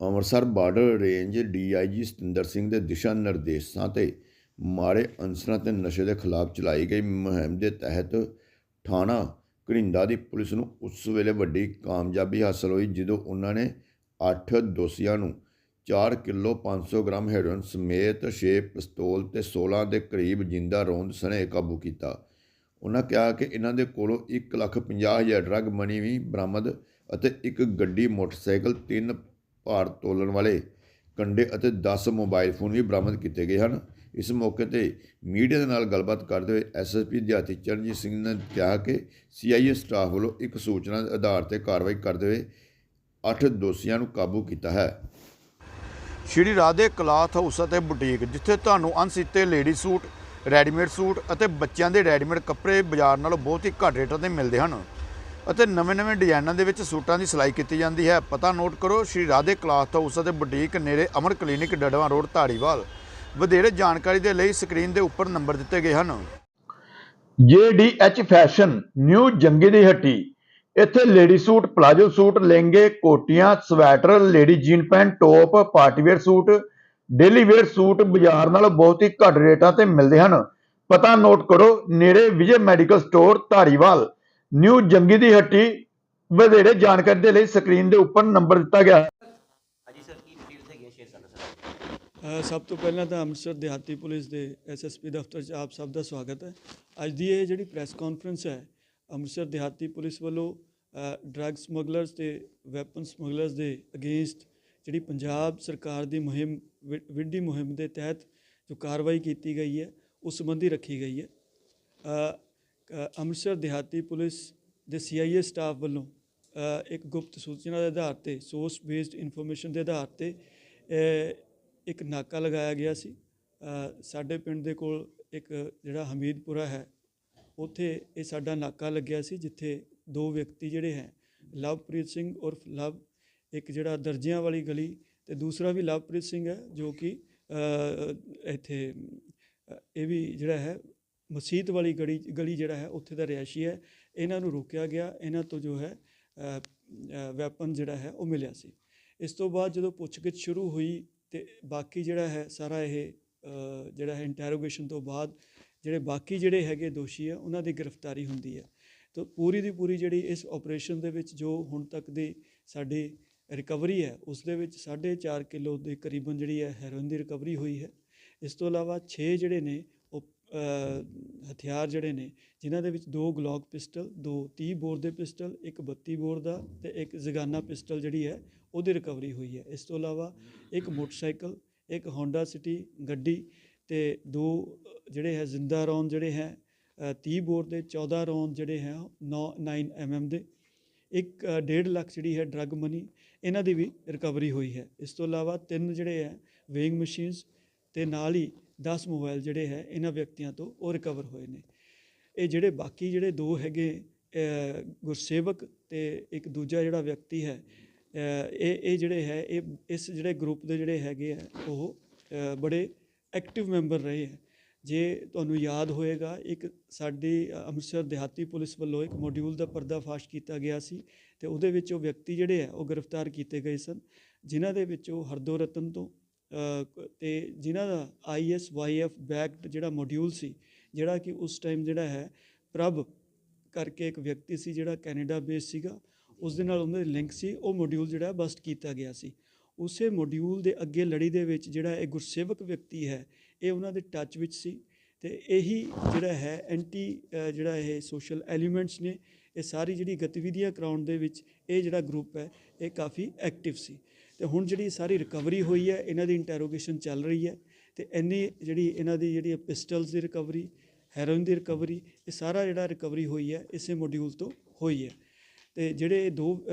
Amritsar border range DIG Satinder Singh ਦੇ ਦਿਸ਼ਾ ਨਿਰਦੇਸ਼ਾਂ ਤੇ ਮਾੜੇ ਅਨਸਰਾਂ ਤੇ ਨਸ਼ੇ ਦੇ ਖਿਲਾਫ ਚਲਾਈ ਗਈ ਮੁਹਿੰਮ ਦੇ ਤਹਿਤ ਥਾਣਾ ਘਰਿੰਦਾ ਦੀ ਪੁਲਿਸ ਨੂੰ ਉਸ ਵੇਲੇ ਵੱਡੀ ਕਾਮਯਾਬੀ ਹਾਸਲ ਹੋਈ ਜਦੋਂ ਉਹਨਾਂ ਨੇ 8 ਦੋਸ਼ੀਆਂ ਨੂੰ 4 ਕਿਲੋ 500 ਗ੍ਰਾਮ ਹੈਰੋਇਨ ਸਮੇਤ 6 ਪਿਸਤੌਲ ਤੇ 16 ਦੇ ਕਰੀਬ ਜਿੰਦਾ ਰੋਂਦ ਸਣੇ ਕਾਬੂ ਕੀਤਾ। ਉਹਨਾਂ ਕਿਹਾ ਕਿ ਇਹਨਾਂ ਦੇ ਕੋਲੋਂ 1,50,000 ਡਰੱਗ ਮਨੀ ਵੀ ਬਰਾਮਦ ਅਤੇ ਇੱਕ ਗੱਡੀ ਮੋਟਰਸਾਈਕਲ ਤਿੰਨ ਭਾਰ ਤੋਲਣ ਵਾਲੇ ਕੰਡੇ ਅਤੇ 10 ਮੋਬਾਈਲ ਫੋਨ ਵੀ ਬਰਾਮਦ ਕੀਤੇ ਗਏ ਹਨ। ਇਸ ਮੌਕੇ ਤੇ ਮੀਡੀਆ ਦੇ ਨਾਲ ਗੱਲਬਾਤ ਕਰਦੇ ਹੋਏ ਐਸਐਸਪੀ ਦਿਹਾਤੀ ਚਰਨਜੀਤ ਸਿੰਘ ਨੇ ਕਿਹਾ ਕਿ ਸੀਆਈਏ ਸਟਾਫ ਵੱਲੋਂ ਇੱਕ ਸੂਚਨਾ ਦੇ ਆਧਾਰ ਤੇ ਕਾਰਵਾਈ ਕਰਦੇ ਹੋਏ 8 ਦੋਸ਼ੀਆਂ ਨੂੰ ਕਾਬੂ ਕੀਤਾ ਹੈ। ਸ਼੍ਰੀ ਰਾਧੇ ਕਲਾਥ ਹਾਊਸ ਅਤੇ ਬੁਟੀਕ, ਜਿੱਥੇ ਤੁਹਾਨੂੰ ਅਣਸੀਤੇ ਲੇਡੀ ਸੂਟ, ਰੈਡੀਮੇਡ ਸੂਟ ਅਤੇ ਬੱਚਿਆਂ ਦੇ ਰੈਡੀਮੇਡ ਕੱਪੜੇ ਬਾਜ਼ਾਰ ਨਾਲੋਂ ਬਹੁਤ ਹੀ ਘੱਟ ਰੇਟਾਂ ਤੇ ਮਿਲਦੇ ਹਨ। ਅਤੇ ਨਵੇਂ-ਨਵੇਂ ਡਿਜ਼ਾਈਨਾਂ ਦੇ ਵਿੱਚ ਸੂਟਾਂ ਦੀ ਸਿਲਾਈ ਕੀਤੀ ਜਾਂਦੀ ਹੈ। ਪਤਾ ਨੋਟ ਕਰੋ, ਸ਼੍ਰੀ ਰਾਧੇ ਕਲਾਥ ਹਾਊਸ ਅਤੇ ਬੁਟੀਕ ਨੇੜੇ ਅਮਰ ਕਲੀਨਿਕ ਡੜਵਾ ਰੋਡ, ਧਾਰੀਵਾਲ। ਵਧੇਰੇ ਜਾਣਕਾਰੀ ਦੇ ਲਈ ਸਕਰੀਨ ਦੇ ਉੱਪਰ ਨੰਬਰ ਦਿੱਤੇ ਗਏ ਹਨ। JDH ਫੈਸ਼ਨ, ਨਿਊ ਜੰਗੀ ਦੀ ਹੱਟੀ। ਇੱਥੇ ਲੇਡੀ ਸੂਟ, ਪਲਾਜੋ ਸੂਟ, ਲਹਿੰਗੇ, ਕੋਟੀਆਂ, sweater, lady jean pant, top partywear suit, daily wear suit ਬਾਜ਼ਾਰ ਨਾਲੋਂ ਬਹੁਤ ਹੀ ਘੱਟ ਰੇਟਾਂ ਤੇ ਮਿਲਦੇ ਹਨ। ਪਤਾ ਨੋਟ ਕਰੋ, ਨੇੜੇ Vijay medical store, Dhariwal. New Jangi ਦੀ ਹੱਟੀ ਵਧੇਰੇ ਜਾਣਕਾਰੀ ਦੇ ਲਈ ਸਕਰੀਨ ਦੇ ਉੱਪਰ ਨੰਬਰ ਦਿੱਤਾ ਗਿਆ ਹੈ। ਹਾਂਜੀ ਸਰ ਕੀ ਡਿਟੇਲਸ ਹੈਗੀਆਂ ਸ਼ੇਅਰ ਕਰਨਾ ਸਰ ਅ, ਸਭ ਤੋਂ ਪਹਿਲਾਂ ਤਾਂ ਅੰਮ੍ਰਿਤਸਰ ਦਿਹਾਤੀ ਪੁਲਿਸ ਦੇ ਐਸਐਸਪੀ ਦਫ਼ਤਰ 'ਚ ਆਪ ਸਭ ਦਾ ਸਵਾਗਤ ਹੈ। ਅੱਜ ਦੀ ਇਹ ਜਿਹੜੀ ਪ੍ਰੈਸ ਕਾਨਫਰੰਸ ਹੈ ਅੰਮ੍ਰਿਤਸਰ ਦਿਹਾਤੀ ਪੁਲਿਸ ਵੱਲੋਂ ਡਰੱਗ ਸਮਗਲਰਸ ਤੇ ਵੈਪਨ ਸਮਗਲਰਸ ਦੇ ਅਗੇਂਸਟ ਜਿਹੜੀ ਪੰਜਾਬ ਸਰਕਾਰ ਦੀ ਮੁਹਿੰਮ ਵਿ- ਵਿੱਢੀ ਮੁਹਿੰਮ ਦੇ ਤਹਿਤ ਜੋ ਕਾਰਵਾਈ ਕੀਤੀ ਗਈ ਹੈ ਉਸ ਸੰਬੰਧੀ ਰੱਖੀ ਗਈ ਹੈ। ਅੰਮ੍ਰਿਤਸਰ ਦਿਹਾਤੀ ਪੁਲਿਸ ਦੇ ਸੀਆਈਏ ਸਟਾਫ ਵੱਲੋਂ ਇੱਕ ਗੁਪਤ ਸੂਚਨਾ ਦੇ ਆਧਾਰ ਤੇ ਸੋਰਸ ਬੇਸਡ ਇਨਫੋਰਮੇਸ਼ਨ ਦੇ ਆਧਾਰ ਤੇ ਇੱਕ ਨਾਕਾ ਲਗਾਇਆ ਗਿਆ ਸੀ। ਸਾਡੇ ਪਿੰਡ ਦੇ ਕੋਲ ਇੱਕ ਜਿਹੜਾ ਹਮੀਦਪੁਰਾ ਹੈ, ਉੱਥੇ ਇਹ ਸਾਡਾ ਨਾਕਾ ਲੱਗਿਆ ਸੀ, ਜਿੱਥੇ ਦੋ ਵਿਅਕਤੀ ਜਿਹੜੇ ਹੈ, ਲਵਪ੍ਰੀਤ ਸਿੰਘ ਉਰਫ ਲਵ, ਇੱਕ ਜਿਹੜਾ ਦਰਜਿਆਂ ਵਾਲੀ ਗਲੀ ਤੇ ਦੂਸਰਾ ਵੀ ਲਵਪ੍ਰੀਤ ਸਿੰਘ ਹੈ, ਜੋ ਕਿ ਇੱਥੇ ਇਹ ਵੀ ਜਿਹੜਾ ਹੈ ਮਸੀਤ ਵਾਲੀ ਗਲੀ ਗਲੀ ਜਿਹੜਾ ਹੈ, ਉੱਥੇ ਦਾ ਰਿਹਾਇਸ਼ੀ ਹੈ। ਇਹਨਾਂ ਨੂੰ ਰੋਕਿਆ ਗਿਆ। ਇਹਨਾਂ ਤੋਂ ਜੋ ਹੈ ਵੈਪਨ ਜਿਹੜਾ ਹੈ, ਉਹ ਮਿਲਿਆ ਸੀ। ਇਸ ਤੋਂ ਬਾਅਦ ਜਦੋਂ ਪੁੱਛਗਿੱਛ ਸ਼ੁਰੂ ਹੋਈ ਤੇ ਬਾਕੀ ਜਿਹੜਾ ਹੈ, ਸਾਰਾ ਇਹ ਜਿਹੜਾ ਹੈ ਇੰਟਰੋਗੇਸ਼ਨ ਤੋਂ ਬਾਅਦ ਜਿਹੜੇ ਬਾਕੀ ਜਿਹੜੇ ਹੈਗੇ ਦੋਸ਼ੀ ਆ ਉਹਨਾਂ ਦੀ ਗ੍ਰਿਫਤਾਰੀ ਹੁੰਦੀ ਹੈ। ਤਾਂ ਪੂਰੀ ਦੀ ਪੂਰੀ ਜਿਹੜੀ ਇਸ ਆਪਰੇਸ਼ਨ ਦੇ ਵਿੱਚ ਜੋ ਹੁਣ ਤੱਕ ਦੀ ਸਾਡੀ ਰਿਕਵਰੀ ਹੈ, ਉਸ ਦੇ ਵਿੱਚ 4.5 ਕਿਲੋ ਦੇ ਕਰੀਬਨ ਜਿਹੜੀ ਹੈ ਹੈਰੋਇਨ ਦੀ ਰਿਕਵਰੀ ਹੋਈ ਹੈ। ਇਸ ਤੋਂ ਇਲਾਵਾ 6 ਜਿਹੜੇ ਨੇ ਹਥਿਆਰ ਜਿਹੜੇ ਨੇ ਜਿਨ੍ਹਾਂ ਦੇ ਵਿੱਚ ਦੋ ਗਲੌਕ ਪਿਸਟਲ ਦੋ 30 ਬੋਰ ਦੇ ਪਿਸਟਲ ਇੱਕ 32 ਬੋਰ ਦਾ ਤੇ ਇੱਕ ਜ਼ਗਾਨਾ ਪਿਸਟਲ ਜਿਹੜੀ ਹੈ ਉਹਦੀ ਰਿਕਵਰੀ ਹੋਈ ਹੈ। ਇਸ ਤੋਂ ਇਲਾਵਾ ਇੱਕ ਮੋਟਰਸਾਈਕਲ ਇੱਕ ਹੋਂਡਾ ਸਿਟੀ ਗੱਡੀ ਤੇ ਦੋ ਜਿਹੜੇ ਹੈ ਜ਼ਿੰਦਾ ਰੌਂਦ ਜਿਹੜੇ ਹੈ ਅ, 30 ਬੋਰ ਦੇ 14 ਰੌਂਦ ਜਿਹੜੇ ਹੈ 9 9 ਐਮਐਮ ਦੇ ਇੱਕ ਅ, ਡੇਢ ਲੱਖ ਜਿਹੜੀ ਹੈ ਡਰੱਗ ਮਨੀ ਇਹਨਾਂ ਦੀ ਵੀ ਰਿਕਵਰੀ ਹੋਈ ਹੈ। ਇਸ ਤੋਂ ਇਲਾਵਾ ਤਿੰਨ ਜਿਹੜੇ ਹੈ ਵੇਇੰਗ ਮਸ਼ੀਨਸ ਤੇ ਨਾਲ ਹੀ 10 ਮੋਬਾਈਲ ਜਿਹੜੇ ਹੈ, ਇਹਨਾਂ ਵਿਅਕਤੀਆਂ ਤੋਂ ਉਹ ਰਿਕਵਰ ਹੋਏ ਨੇ। ਇਹ ਜਿਹੜੇ ਬਾਕੀ ਜਿਹੜੇ ਦੋ ਹੈਗੇ ਗੁਰਸੇਵਕ ਤੇ ਇੱਕ ਦੂਜਾ ਜਿਹੜਾ ਵਿਅਕਤੀ ਹੈ ਇਹ ਇਹ ਜਿਹੜੇ ਹੈ, ਇਹ, ਇਸ ਜਿਹੜੇ ਗਰੁੱਪ ਦੇ ਜਿਹੜੇ ਹੈਗੇ ਆ ਉਹ ਬੜੇ ਐਕਟਿਵ ਮੈਂਬਰ ਰਹੇ ਹੈ। ਜੇ ਤੁਹਾਨੂੰ ਯਾਦ ਹੋਏਗਾ, ਇੱਕ ਸਾਡੀ ਅੰਮ੍ਰਿਤਸਰ ਦਿਹਾਤੀ ਪੁਲਿਸ ਵੱਲੋਂ ਇੱਕ ਮੋਡਿਊਲ ਦਾ ਪਰਦਾਫਾਸ਼ ਕੀਤਾ ਗਿਆ ਸੀ ਤੇ ਉਹਦੇ ਵਿੱਚ ਉਹ ਵਿਅਕਤੀ ਜਿਹੜੇ ਆ ਉਹ ਗ੍ਰਿਫਤਾਰ ਕੀਤੇ ਗਏ ਸਨ, ਜਿਨ੍ਹਾਂ ਦੇ ਵਿੱਚੋਂ ਹਰਦੋ ਰਤਨ ਤੋਂ ਤੇ ਜਿਨ੍ਹਾਂ ਦਾ ਆਈਐਸ ਵਾਈਐਫ ਬੈਕਡ ਜਿਹੜਾ ਮੋਡਿਊਲ ਸੀ, ਜਿਹੜਾ ਕਿ ਉਸ ਟਾਈਮ ਜਿਹੜਾ ਹੈ, ਪ੍ਰਭ ਕਰਕੇ ਇੱਕ ਵਿਅਕਤੀ ਸੀ ਜਿਹੜਾ ਕੈਨੇਡਾ ਬੇਸ ਸੀਗਾ, ਉਸ ਦੇ ਨਾਲ ਉਹਨਾਂ ਦੇ ਲਿੰਕ ਸੀ, ਉਹ ਮੋਡਿਊਲ ਜਿਹੜਾ ਬਸਟ ਕੀਤਾ ਗਿਆ ਸੀ। ਉਸੇ ਮੋਡਿਊਲ ਦੇ ਅੱਗੇ ਲੜੀ ਦੇ ਵਿੱਚ ਜਿਹੜਾ ਇਹ ਗੁਰਸੇਵਕ ਵਿਅਕਤੀ ਹੈ, ਇਹ ਉਹਨਾਂ ਦੇ ਟੱਚ ਵਿੱਚ ਸੀ ਤੇ ਇਹੀ ਜਿਹੜਾ ਹੈ ਐਂਟੀ ਜਿਹੜਾ ਇਹ ਸੋਸ਼ਲ ਐਲੀਮੈਂਟਸ ਨੇ, ਇਹ ਸਾਰੀ ਜਿਹੜੀ ਗਤੀਵਿਧੀਆਂ ਕਰਾਉਣ ਦੇ ਵਿੱਚ ਇਹ ਜਿਹੜਾ ਗਰੁੱਪ ਹੈ, ਇਹ ਕਾਫੀ ਐਕਟਿਵ ਸੀ। ਤੇ ਹੁਣ ਜਿਹੜੀ ਸਾਰੀ ਰਿਕਵਰੀ ਹੋਈ ਹੈ ਇਹਨਾਂ ਦੀ ਇੰਟਰੋਗੇਸ਼ਨ ਚੱਲ ਰਹੀ ਹੈ ਤੇ ਇੰਨੀ ਜਿਹੜੀ ਇਹਨਾਂ ਦੀ ਜਿਹੜੀ ਪਿਸਟਲਸ ਦੀ ਰਿਕਵਰੀ ਹੈਰੋਇਨ ਦੀ ਰਿਕਵਰੀ ਇਹ ਸਾਰਾ ਜਿਹੜਾ ਰਿਕਵਰੀ ਹੋਈ ਹੈ ਇਸੇ ਮੋਡਿਊਲ ਤੋਂ ਹੋਈ ਹੈ। ਤੇ ਜਿਹੜੇ ਦੋ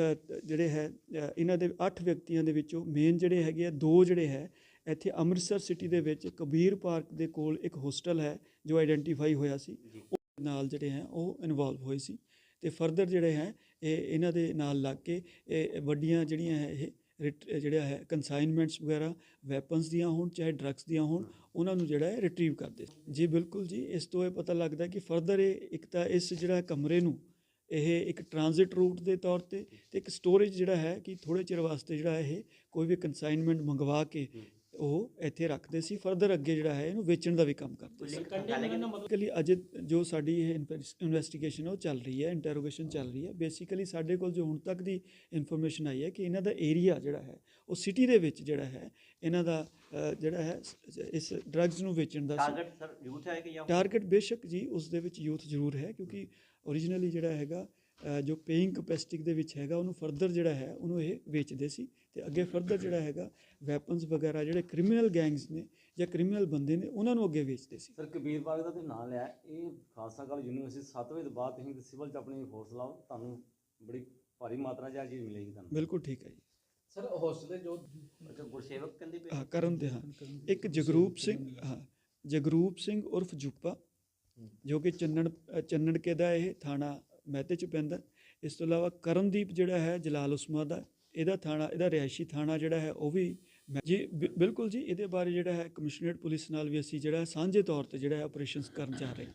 ਜਿਹੜੇ ਹੈ ਇਹਨਾਂ ਦੇ 8 ਵਿਅਕਤੀਆਂ ਦੇ ਵਿੱਚੋਂ ਮੇਨ ਜਿਹੜੇ ਹੈਗੇ ਆ ਦੋ ਜਿਹੜੇ ਹੈ ਇੱਥੇ ਅੰਮ੍ਰਿਤਸਰ ਸਿਟੀ ਦੇ ਵਿੱਚ ਕਬੀਰ ਪਾਰਕ ਦੇ ਕੋਲ ਇੱਕ ਹੋਸਟਲ ਹੈ ਜੋ ਆਈਡੈਂਟੀਫਾਈ ਹੋਇਆ ਸੀ। ਉਹ ਨਾਲ ਜਿਹੜੇ ਹੈ ਉਹ ਇਨਵੋਲਵ ਹੋਏ ਸੀ। ਤੇ ਫਰਦਰ ਜਿਹੜੇ ਹੈ ਇਹ ਇਹਨਾਂ ਦੇ ਨਾਲ ਲੱਗ ਕੇ ਇਹ ਵੱਡੀਆਂ ਜਿਹੜੀਆਂ ਹੈ ਇਹ ਜਿਹੜਾ ਹੈ ਕਨਸਾਈਨਮੈਂਟਸ ਵਗੈਰਾ ਵੈਪਨਸ ਦੀਆਂ ਹੋਣ, ਚਾਹੇ ਡਰੱਗਸ ਦੀਆਂ ਹੋਣ, ਉਹਨਾਂ ਨੂੰ ਜਿਹੜਾ ਹੈ ਰਿਟਰੀਵ ਕਰਦੇ। ਜੀ ਬਿਲਕੁਲ ਜੀ, ਇਸ ਤੋਂ ਇਹ ਪਤਾ ਲੱਗਦਾ ਕਿ ਫਰਦਰ ਇਹ ਇੱਕ ਤਾਂ ਇਸ ਜਿਹੜਾ ਕਮਰੇ ਨੂੰ, ਇਹ ਇੱਕ ਟ੍ਰਾਂਜ਼ਿਟ ਰੂਟ ਦੇ ਤੌਰ ਤੇ ਤੇ ਇੱਕ ਸਟੋਰੇਜ ਜਿਹੜਾ ਹੈ ਕਿ ਥੋੜੇ ਚਿਰ ਵਾਸਤੇ ਜਿਹੜਾ ਇਹ ਕੋਈ ਵੀ ਕਨਸਾਈਨਮੈਂਟ ਮੰਗਵਾ ਕੇ ਉਹ ਇੱਥੇ ਰੱਖਦੇ ਸੀ ਫਰਦਰ ਅੱਗੇ ਜਿਹੜਾ ਹੈ ਇਹਨੂੰ ਵੇਚਣ ਦਾ ਵੀ ਕੰਮ ਕਰਦੇ ਸੀ। ਬੇਸਿਕਲੀ ਅਜੇ ਜੋ ਸਾਡੀ ਇਹ ਇਨਵੈਸਟੀਗੇਸ਼ਨ ਉਹ ਚੱਲ ਰਹੀ ਹੈ ਇੰਟਰੋਗੇਸ਼ਨ ਚੱਲ ਰਹੀ ਹੈ। ਬੇਸਿਕਲੀ ਸਾਡੇ ਕੋਲ ਜੋ ਹੁਣ ਤੱਕ ਦੀ ਇਨਫੋਰਮੇਸ਼ਨ ਆਈ ਹੈ ਕਿ ਇਹਨਾਂ ਦਾ ਏਰੀਆ ਜਿਹੜਾ ਹੈ ਉਹ ਸਿਟੀ ਦੇ ਵਿੱਚ ਜਿਹੜਾ ਹੈ ਇਹਨਾਂ ਦਾ ਜਿਹੜਾ ਹੈ ਇਸ ਡਰੱਗਸ ਨੂੰ ਵੇਚਣ ਦਾ ਟਾਰਗੇਟ ਸਰ ਯੂਥ ਹੈ ਕਿ ਜਾਂ ਟਾਰਗੇਟ ਬੇਸ਼ੱਕ ਜੀ ਉਸ ਦੇ ਵਿੱਚ ਯੂਥ ਜ਼ਰੂਰ ਹੈ ਕਿਉਂਕਿ ਓਰੀਜਨਲੀ ਜਿਹੜਾ ਹੈਗਾ ਜੋ ਪੇਇੰਗ ਕਪੈਸਿਟੀ ਦੇ ਵਿੱਚ ਹੈਗਾ ਉਹਨੂੰ ਫਰਦਰ ਜਿਹੜਾ ਹੈ ਉਹਨੂੰ ਇਹ ਵੇਚਦੇ ਸੀ ਤੇ ਅੱਗੇ ਫਰਦਰ ਜਿਹੜਾ ਹੈਗਾ ਵੈਪਨਸ ਵਗੈਰਾ ਜਿਹੜੇ ਕ੍ਰਿਮੀਨਲ ਗੈਂਗਸ ਨੇ ਜਾਂ ਕ੍ਰਿਮੀਨਲ ਬੰਦੇ ਨੇ ਉਹਨਾਂ ਨੂੰ ਅੱਗੇ ਵੇਚਦੇ ਸੀ। ਸਰ ਕਬੀਰ ਬਾਗ ਦਾ ਤੁਸੀਂ ਨਾਂ ਲਿਆ। ਇਹ ਖਾਲਸਾ ਕਾਲਜ ਯੂਨੀਵਰਸਿਟੀ 7 ਵਜੇ ਤੋਂ ਬਾਅਦ ਤੁਸੀਂ ਸਿਵਲ ਚ ਆਪਣੀ ਫੋਰਸ ਲਾਓ ਤੁਹਾਨੂੰ ਬੜੀ ਭਾਰੀ ਮਾਤਰਾ ਚ ਇਹ ਚੀਜ਼ ਮਿਲੇਗੀ ਤੁਹਾਨੂੰ। ਬਿਲਕੁਲ ਠੀਕ ਹੈ ਜੀ। ਸਰ ਹੋਸਟਲ ਦੇ ਜੋ ਅੱਛਾ ਗੁਰਸੇਵਕ ਕਹਿੰਦੇ ਪਏ ਹਾਂ ਕਰਨ ਦੇ ਹਾਂ। ਇੱਕ ਜਗਰੂਪ ਸਿੰਘ ਹਾਂ ਜਗਰੂਪ ਸਿੰਘ ਉਰਫ ਜੁੱਪਾ ਜੋ ਕਿ ਚੰਨਣ ਅ, ਚੰਨੜਕੇ ਦਾ ਇਹ ਥਾਣਾ ਮਹਿਤੇ ਚ ਪੈਂਦਾ। ਇਸ ਤੋਂ ਇਲਾਵਾ ਕਰਨਦੀਪ ਜਿਹੜਾ ਹੈ ਜਲਾਲ ਉਸਮਾ ਦਾ ਇਹਦਾ ਥਾਣਾ ਇਹਦਾ ਰਿਹਾਇਸ਼ੀ ਥਾਣਾ ਜਿਹੜਾ ਹੈ ਉਹ ਵੀ ਜੀ ਬਿਲਕੁਲ ਜੀ ਇਹਦੇ ਬਾਰੇ ਜਿਹੜਾ ਹੈ ਕਮਿਸ਼ਨਰੇਟ ਪੁਲਿਸ ਨਾਲ ਵੀ ਅਸੀਂ ਜਿਹੜਾ ਸਾਂਝੇ ਤੌਰ ਤੇ ਜਿਹੜਾ ਹੈ ਆਪਰੇਸ਼ਨਸ ਕਰਨ ਜਾ ਰਹੇ ਹਾਂ।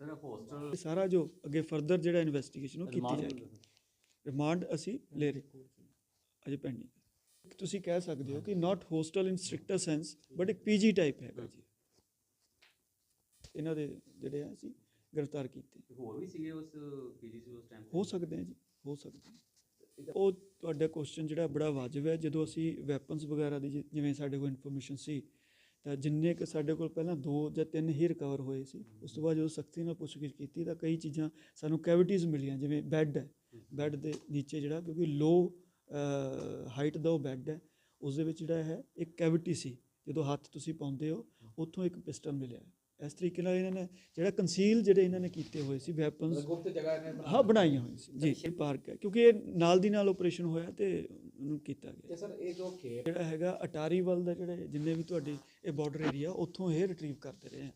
ਸਰ ਹੋਸਟਲ ਇਹ ਸਾਰਾ ਜੋ ਅੱਗੇ ਫਰਦਰ ਜਿਹੜਾ ਇਨਵੈਸਟੀਗੇਸ਼ਨ ਉਹ ਕੀਤੀ ਜਾਏਗੀ। ਰਿਮਾਂਡ ਅਸੀਂ ਲੈ ਰਹੇ ਅਜੇ ਪੈਂਡਿੰਗ ਤੁਸੀਂ ਕਹਿ ਸਕਦੇ ਹੋ ਕਿ not hostel in stricter sense but ਇੱਕ ਪੀਜੀ ਟਾਈਪ ਹੈਗਾ ਜੀ। ਇਹਨਾਂ ਦੇ ਜਿਹੜੇ ਆ ਅਸੀਂ ਗ੍ਰਿਫਤਾਰ ਕੀਤੇ। ਹੋਰ ਵੀ ਸੀਗੇ ਉਸ ਪੀਜੀਸੀ ਉਸ ਟਾਈਮ ਹੋ ਸਕਦੇ ਆ ਜੀ ਹੋ ਸਕਦੇ ਆ। ਉਹ ਤੁਹਾਡਾ ਕੁਐਸਚਨ ਜਿਹੜਾ ਬੜਾ ਵਾਜਬ ਹੈ ਜਦੋਂ ਅਸੀਂ ਵੈਪਨਸ ਵਗੈਰਾ ਦੀ ਜਿ- ਜਿਵੇਂ ਸਾਡੇ ਕੋਲ ਇਨਫੋਰਮੇਸ਼ਨ ਸੀ ਤਾਂ ਜਿੰਨੇ ਕਿ ਸਾਡੇ ਕੋਲ ਪਹਿਲਾਂ ਦੋ ਜਾਂ ਤਿੰਨ ਹੀ ਰਿਕਵਰ ਹੋਏ ਸੀ ਉਸ ਤੋਂ ਬਾਅਦ ਜਦੋਂ ਸਖਤੀ ਨਾਲ ਪੁੱਛਗਿੱਛ ਕੀਤੀ ਤਾਂ ਕਈ ਚੀਜ਼ਾਂ ਸਾਨੂੰ ਕੈਵਿਟੀਜ਼ ਮਿਲੀਆਂ ਜਿਵੇਂ ਬੈੱਡ ਹੈ। ਬੈੱਡ ਦੇ ਨੀਚੇ ਜਿਹੜਾ ਕਿਉਂਕਿ ਲੋ ਹਾਈਟ ਦਾ ਉਹ ਬੈੱਡ ਹੈ ਉਸ ਦੇ ਵਿੱਚ ਜਿਹੜਾ ਹੈ ਇੱਕ ਕੈਵਿਟੀ ਸੀ। ਜਦੋਂ ਹੱਥ ਤੁਸੀਂ ਪਾਉਂਦੇ ਹੋ ਉੱਥੋਂ ਇੱਕ ਪਿਸਟਲ ਮਿਲਿਆ। ਇਸ ਤਰੀਕੇ ਨਾਲ ਇਹਨਾਂ ਨੇ ਜਿਹੜਾ ਕੰਸੀਲ ਜਿਹੜੇ ਇਹਨਾਂ ਨੇ ਕੀਤੇ ਹੋਏ ਸੀ ਵੈਪਨਸ ਗੁਪਤ ਜਗ੍ਹਾ ਇਹਨੇ ਬਣਾ ਹਾਂ ਬਣਾਈਆਂ ਹੋਈਆਂ ਸੀ। ਜੀ। ਇਹ ਪਾਰਕ ਹੈ ਕਿਉਂਕਿ ਇਹ ਨਾਲ ਦੀ ਨਾਲ ਆਪਰੇਸ਼ਨ ਹੋਇਆ ਤੇ ਉਹਨੂੰ ਕੀਤਾ ਗਿਆ। ਤੇ ਸਰ ਇਹ ਜੋ ਖੇਡ ਜਿਹੜਾ ਹੈਗਾ ਅਟਾਰੀ ਵੱਲ ਦਾ ਜਿਹੜੇ ਜਿੰਨੇ ਵੀ ਤੁਹਾਡੀ ਇਹ ਬਾਰਡਰ ਏਰੀਆ ਉੱਥੋਂ ਇਹ ਰਿਟਰੀਵ ਕਰਦੇ ਰਹੇ ਆ।